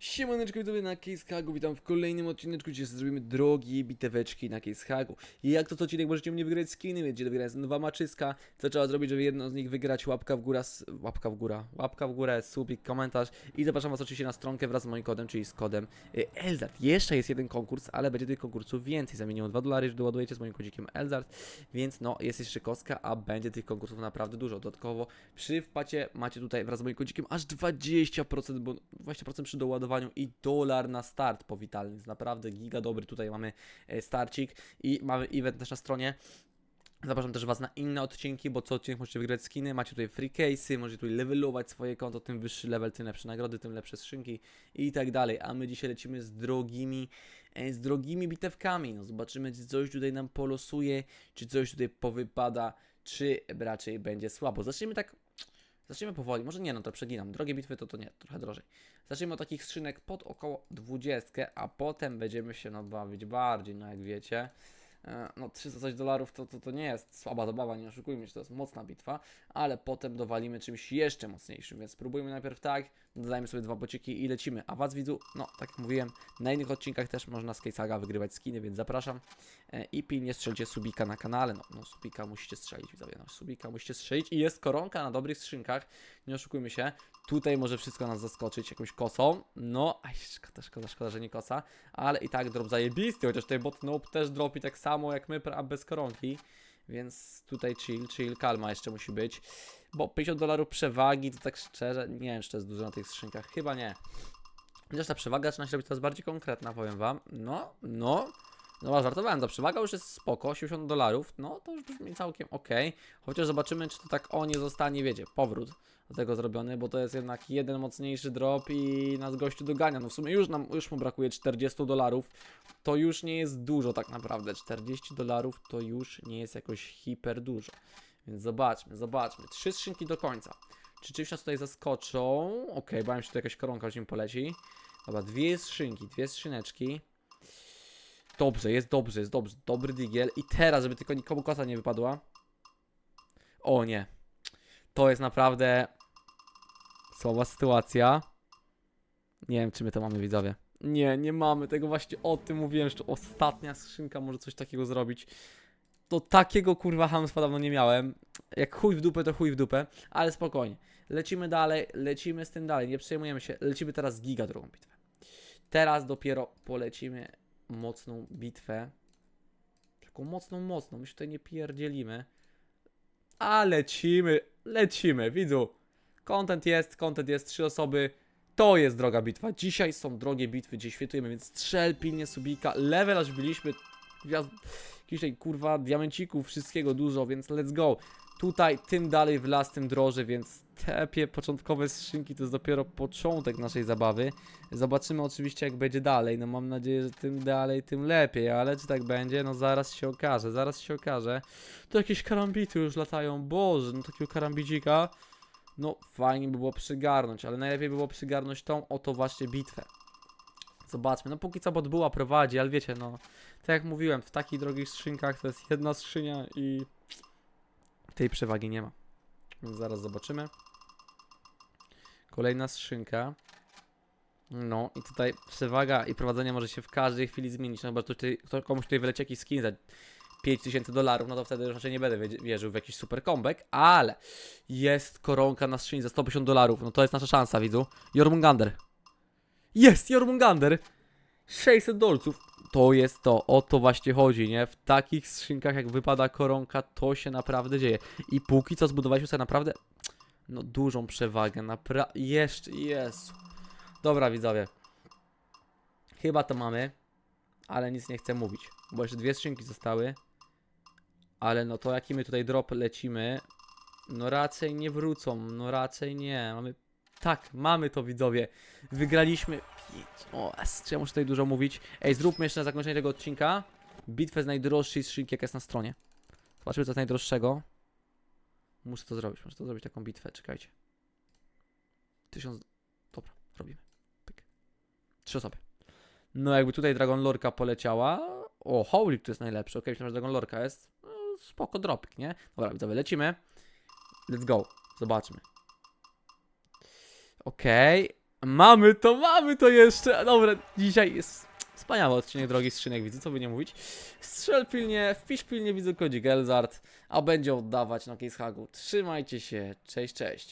Siemaneczko widzowie na Case Hagu, witam w kolejnym odcineczku, gdzie zrobimy drogie biteweczki na Case Hagu. I jak to co odcinek możecie mnie wygrać skiny, wygrania są dwa maczyska. Co trzeba zrobić, żeby jedno z nich wygrać, łapka w górę, łapka w górę, łapka w górę, subik, komentarz. I zapraszam was oczywiście na stronkę wraz z moim kodem, czyli z kodem y, Elzart. Jeszcze jest jeden konkurs, ale będzie tych konkursów więcej. Za minimum 2 dolary, że doładujecie z moim kodzikiem Elzart. Więc no, jest jeszcze kostka, a będzie tych konkursów naprawdę dużo. Dodatkowo przy wpacie macie tutaj wraz z moim kodzikiem aż 20%, bo 20% przy doładowaniu i dolar na start powitalny. Jest naprawdę giga dobry. Tutaj mamy e, starcik i mamy event też na stronie. Zapraszam też Was na inne odcinki, bo co odcinek możecie wygrać skiny, macie tutaj free case'y, możecie tutaj levelować swoje konto, tym wyższy level, tym lepsze nagrody, tym lepsze skrzynki i tak dalej. A my dzisiaj lecimy z drogimi, e, z drogimi bitewkami. No zobaczymy, czy coś tutaj nam polosuje, czy coś tutaj powypada, czy raczej będzie słabo. Zacznijmy tak, zacznijmy powoli, może nie, no to przeginam. Drogie bitwy to to nie, trochę drożej. Zacznijmy od takich skrzynek pod około 20, a potem będziemy się no, bawić bardziej, no jak wiecie. E, No 300 coś dolarów to, to, to nie jest słaba zabawa, nie oszukujmy się, to jest mocna bitwa, ale potem dowalimy czymś jeszcze mocniejszym, więc spróbujmy najpierw tak, dodajmy sobie dwa bociki i lecimy. A was widzu, no tak jak mówiłem, na innych odcinkach też można z Saga wygrywać skiny, więc zapraszam. E, i pilnie strzelcie subika na kanale, no, no subika musicie strzelić, widzowie, no subika musicie strzelić. I jest koronka na dobrych skrzynkach, nie oszukujmy się, tutaj może wszystko nas zaskoczyć jakąś kosą, no, aj, szkoda, szkoda, szkoda, że nie kosa, ale i tak drop zajebisty, chociaż tutaj bot nope też dropi tak samo jak my, a bez koronki. Więc tutaj chill, chill, kalma jeszcze musi być. Bo 50 dolarów przewagi, to tak szczerze, nie wiem, czy to jest dużo na tych skrzynkach. Chyba nie. Chociaż ta przewaga zaczyna się robić coraz bardziej konkretna, powiem wam. No, no. No, żartowałem, ta przewaga już jest spoko, 80 dolarów, no to już brzmi całkiem ok. Chociaż zobaczymy, czy to tak o nie zostanie, wiecie, powrót do tego zrobiony, bo to jest jednak jeden mocniejszy drop i nas gościu dogania. No w sumie już nam, już mu brakuje 40 dolarów, to już nie jest dużo tak naprawdę. 40 dolarów to już nie jest jakoś hiper dużo. Więc zobaczmy, zobaczmy. Trzy skrzynki do końca. Czy czymś nas tutaj zaskoczą? Ok, bałem się, że tu jakaś koronka już im poleci. Dobra, dwie skrzynki, dwie skrzyneczki. Dobrze, jest dobrze, jest dobrze. Dobry digiel. I teraz, żeby tylko nikomu kosa nie wypadła. O nie. To jest naprawdę słaba sytuacja. Nie wiem, czy my to mamy, widzowie. Nie, nie mamy tego właśnie. O tym mówiłem, że to ostatnia skrzynka może coś takiego zrobić. To takiego kurwa hamstwa dawno nie miałem. Jak chuj w dupę, to chuj w dupę. Ale spokojnie. Lecimy dalej, lecimy z tym dalej. Nie przejmujemy się. Lecimy teraz z giga drugą bitwę. Teraz dopiero polecimy mocną bitwę. Taką mocną, mocną. My się tutaj nie pierdzielimy. A lecimy, lecimy, widzu. Content jest, content jest, trzy osoby. To jest droga bitwa. Dzisiaj są drogie bitwy, gdzie świętujemy, więc strzel pilnie subika. Level aż byliśmy. Tutaj, kurwa, diamencików, wszystkiego dużo, więc let's go. Tutaj tym dalej w las, tym drożej, więc te pie- początkowe skrzynki to jest dopiero początek naszej zabawy. Zobaczymy oczywiście jak będzie dalej. No mam nadzieję, że tym dalej, tym lepiej, ale czy tak będzie? No zaraz się okaże, zaraz się okaże. To jakieś karambity już latają, boże, no takiego karambicika. No fajnie by było przygarnąć, ale najlepiej by było przygarnąć tą oto właśnie bitwę. Zobaczmy, no póki co bot była prowadzi, ale wiecie, no tak jak mówiłem, w takich drogich skrzynkach to jest jedna skrzynia i tej przewagi nie ma. Więc zaraz zobaczymy. Kolejna skrzynka. No i tutaj przewaga i prowadzenie może się w każdej chwili zmienić, no chyba tutaj, komuś tutaj wyleci jakiś skin za 5000 dolarów, no to wtedy już raczej nie będę wierzył w jakiś super comeback, ale jest koronka na skrzyni za 150 dolarów, no to jest nasza szansa, widzu. Jormungander. Jest Jormungander! 600 dolców. To jest to, o to właśnie chodzi, nie? W takich skrzynkach jak wypada koronka, to się naprawdę dzieje. I póki co zbudowaliśmy sobie naprawdę, no dużą przewagę, napra... Jeszcze, Jezu. Dobra widzowie. Chyba to mamy, ale nic nie chcę mówić, bo jeszcze dwie skrzynki zostały. Ale no to jaki my tutaj drop lecimy, no raczej nie wrócą, no raczej nie. Mamy, tak, mamy to widzowie. Wygraliśmy. O, ja muszę tutaj dużo mówić? Ej, zróbmy jeszcze na zakończenie tego odcinka bitwę z najdroższej skrzynki, jaka jest na stronie. Zobaczymy co jest najdroższego. Muszę to zrobić, muszę to zrobić taką bitwę, czekajcie. Tysiąc... Dobra, robimy. Pyk. Trzy osoby. No jakby tutaj Dragon Lorka poleciała. O, Howlik to jest najlepszy. Okej, myślałem, że Dragon Lorka jest. Spoko dropik, nie? Dobra, widzowie, lecimy. Let's go. Zobaczmy. Okej. Mamy to, mamy to jeszcze. Dobra, dzisiaj jest wspaniały odcinek drogi skrzynek widzę, co by nie mówić. Strzel pilnie, wpisz pilnie widzę kodzik Elzard, a będzie oddawać na Case Hagu. Trzymajcie się, cześć, cześć.